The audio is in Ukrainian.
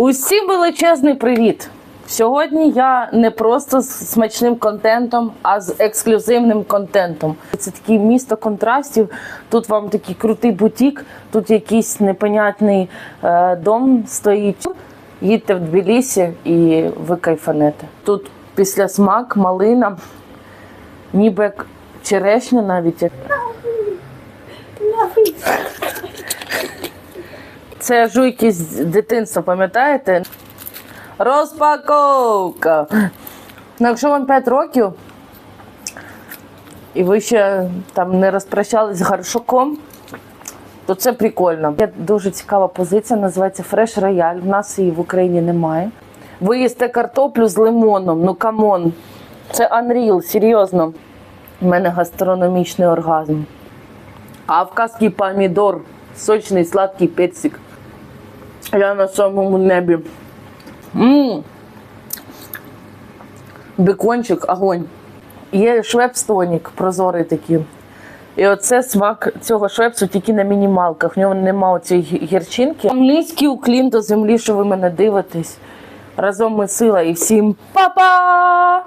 Усім величезний привіт! Сьогодні я не просто з смачним контентом, а з ексклюзивним контентом. Це таке місто контрастів. Тут вам такий крутий бутік, тут якийсь непонятний е, дом стоїть. Їдьте в Тбілісі і ви кайфанете. Тут після смак, малина, ніби як черешня навіть. Це жуйки з дитинства, пам'ятаєте? Розпаковка. Ну, якщо вам 5 років, і ви ще там не розпрощались з гаршоком, то це прикольно. Є дуже цікава позиція, називається Фреш Рояль. В нас її в Україні немає. Ви їсте картоплю з лимоном, ну камон. Це Unreal, серйозно. У мене гастрономічний оргазм. Кавказький помідор, сочний сладкий персик. Я на самому небі. Мм. Бекончик, огонь. Є швепс тонік, прозорий такий. І оце смак цього швепсу тільки на мінімалках. В нього немає цієї гірчинки. Низький уклін до землі, що ви мене дивитесь. Разом ми сила і всім па-па!